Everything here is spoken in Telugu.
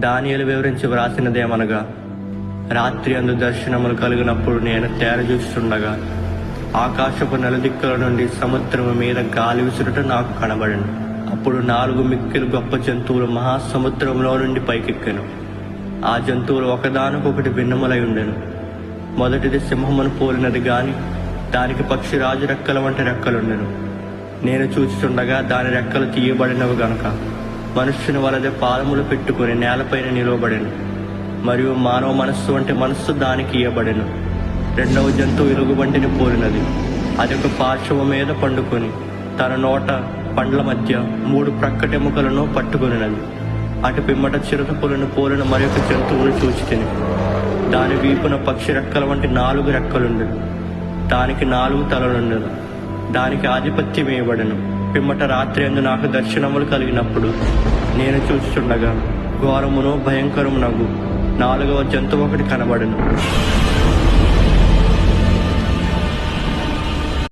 దానియలు వివరించి వ్రాసినదేమనగా రాత్రి అందు దర్శనములు కలిగినప్పుడు నేను తేర చూస్తుండగా ఆకాశపు నలుదిక్కుల నుండి సముద్రము మీద గాలి విసురుట నాకు కనబడను. అప్పుడు నాలుగు మిక్కిలు గొప్ప జంతువులు మహాసముద్రంలో నుండి పైకెక్కెను. ఆ జంతువులు ఒకదానికొకటి భిన్నములై ఉండెను. మొదటిది సింహమును పోలినది గాని దానికి పక్షి రాజు రెక్కల వంటి రెక్కలుండెను. నేను చూచుచుండగా దాని రెక్కలు తీయబడినవి గనక. మనుష్యుని వలదే పాదములు పెట్టుకుని నేలపైన నిలవబడెను. మరియు మానవ మనస్సు వంటి మనస్సు దానికి ఇవ్వబడెను రెండవ జంతువు ఎలుగుబంటిని పోలినది. అది ఒక పార్శ్వము మీద పండుకొని తన నోట పండ్ల మధ్య మూడు ప్రక్కటెముకలను పట్టుకొనినది. అటు పిమ్మట చిరుత పులను పోలిన మరొక జంతువును చూచి తిని దాని వీపున పక్షి రెక్కల వంటి నాలుగు రెక్కలుండెను. దానికి నాలుగు తలలుండెను. దానికి ఆధిపత్యం వేయబడను పిమ్మట రాత్రి అందు నాకు దర్శనములు కలిగినప్పుడు నేను చూస్తుండగా ఘోరమును భయంకరమునగు నాలుగవ జంతువు ఒకటి కనబడను.